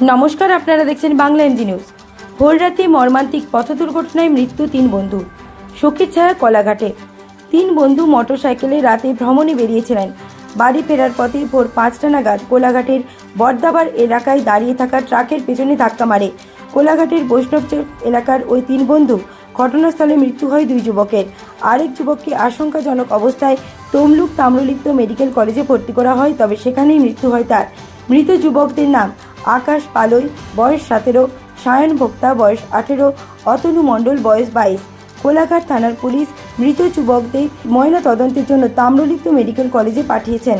নমস্কার, আপনারা দেখছেন বাংলা এমজি নিউজ। ভোর রাতে মর্মান্তিক পথ দুর্ঘটনায় মৃত্যু তিন বন্ধু। শোকের ছায়া কলাঘাটে। তিন বন্ধু মোটরসাইকেলে রাতে ভ্রমণে বেরিয়েছিলেন। বাড়ি ফেরার পথে ভোর পাঁচটা নাগাদ কোলাঘাটের বর্দাবার এলাকায় দাঁড়িয়ে থাকা ট্রাকের পেছনে ধাক্কা মারে। কোলাঘাটের বৈষ্ণবচর এলাকার ওই তিন বন্ধু ঘটনাস্থলে মৃত্যু হয় দুই যুবকের। আরেক যুবককে আশঙ্কাজনক অবস্থায় তমলুক তাম্রলিপ্ত মেডিকেল কলেজে ভর্তি করা হয়, তবে সেখানেই মৃত্যু হয় তার। মৃত যুবকদের নাম আকাশ পালই, বয়স সতেরো, সায়ন ভোক্তা বয়স আঠেরো, অতনু মণ্ডল বয়স বাইশ। কোলাঘাট থানার পুলিশ মৃত যুবকদের ময়না তদন্তের জন্য তাম্রলিপ্ত মেডিকেল কলেজে পাঠিয়েছেন।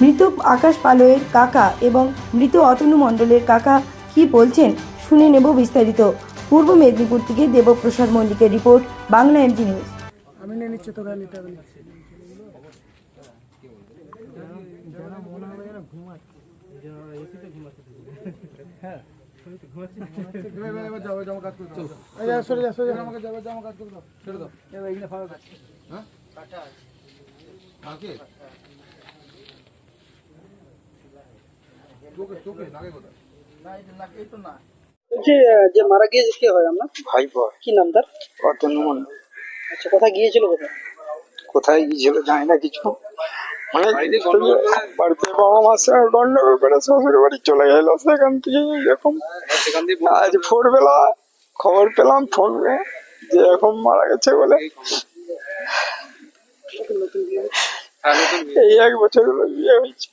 মৃত আকাশ পালয়ের কাকা এবং মৃত অতনু মণ্ডলের কাকা কি বলছেন শুনে নেব বিস্তারিত। পূর্ব মেদিনীপুর থেকে দেবপ্রসাদ মল্লিকের রিপোর্ট, বাংলা এমজি নিউজ। আমি যা, মারা গিয়েছে কে হয় আপনার ভাইপো। কি নাম তার? অতনুমন আচ্ছা কোথায় গিয়েছিল কোথায়? কোথায় গিয়েছিল জানি না কিছু। মানে বাড়িতে বাবা মার সঙ্গে গন্ডগোল করে শ্বশুর বাড়ি চলে গেল সেখান থেকে এরকম আজ ভোরবেলা খবর পেলাম ফোনে যে এরকম মারা গেছে বলে। এই এক বছর হলো বিয়ে হয়েছে।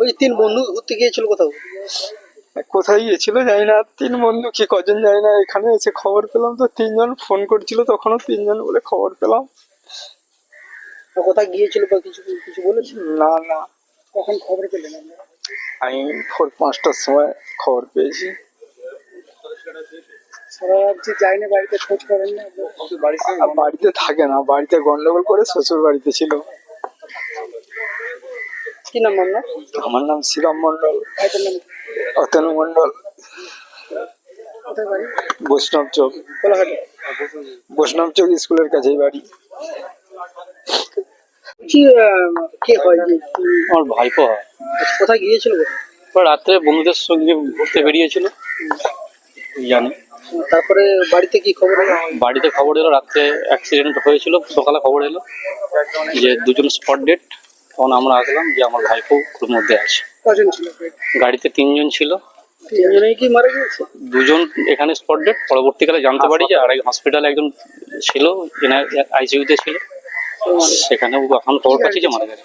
ওই তিন বন্ধু ঘুরতে গিয়েছিল কোথাও? কোথায় গিয়েছিল জানি না তিন বন্ধু কি কজন জানি না এখানে এসে খবর পেলাম তো তিনজন ফোন করছিল তখনও তিনজন বলে খবর পেলাম। কোথায় গিয়েছিল বা কিছু কিছু বলেছিল? না না। কখন খবর পেলেন আমি ভোর পাঁচটার সময় খবর পেয়েছি। সারা রাত যে যায়নি বাড়িতে খোঁজ করেন না বাড়িতে থাকে না বাড়িতে গন্ডগোল করে শ্বশুর বাড়িতে ছিল। কি নাম আপনার? আমার নাম শ্রীরাম মন্ডল নাম অতনু মন্ডল বৈষ্ণব চোখ বৈষ্ণব চোখ স্কুলের কাছেই বাড়ি। কি কে হয় আমার ভাইপো হয়। কোথায় গিয়েছিল? রাত্রে বন্ধুদের সঙ্গে ঘুরতে বেরিয়েছিল। জানি। তারপরে বাড়িতে কি খবর বাড়িতে খবর এলো রাত্রে অ্যাক্সিডেন্ট হয়েছিল সকালে খবর এলো যে দুজন স্পট ডেট তখন আমরা আসলাম যে আমার ভাইপো ওর মধ্যে আছে। কজন ছিল? গাড়িতে তিনজন ছিল। তিনজনেই কি মারা গিয়েছে? দুজন এখানে স্পট ডেট পরবর্তীকালে জানতে পারি যে আরেক হসপিটালে একজন ছিল আইসিইউতে ছিল। সেখানে এখন খবর পাচ্ছি যে মারা গেছে।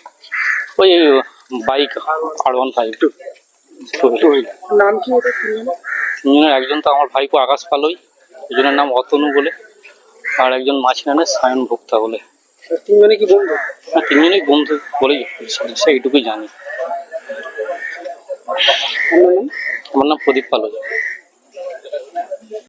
ওই বাইক আর ওয়ান ফাইভ নাম কি তিনজনের? তিনজনের একজন তো আমার ভাইপো আকাশ পালই একজনের নাম অতনু বলে আর একজন মাঝখানে সায়ন ভোক্তা বলে। তিনজনে কি বন্ধু? আর তিনজনেই বন্ধু বলেই সে এইটুকুই জানি। আমার নাম প্রদীপ পালই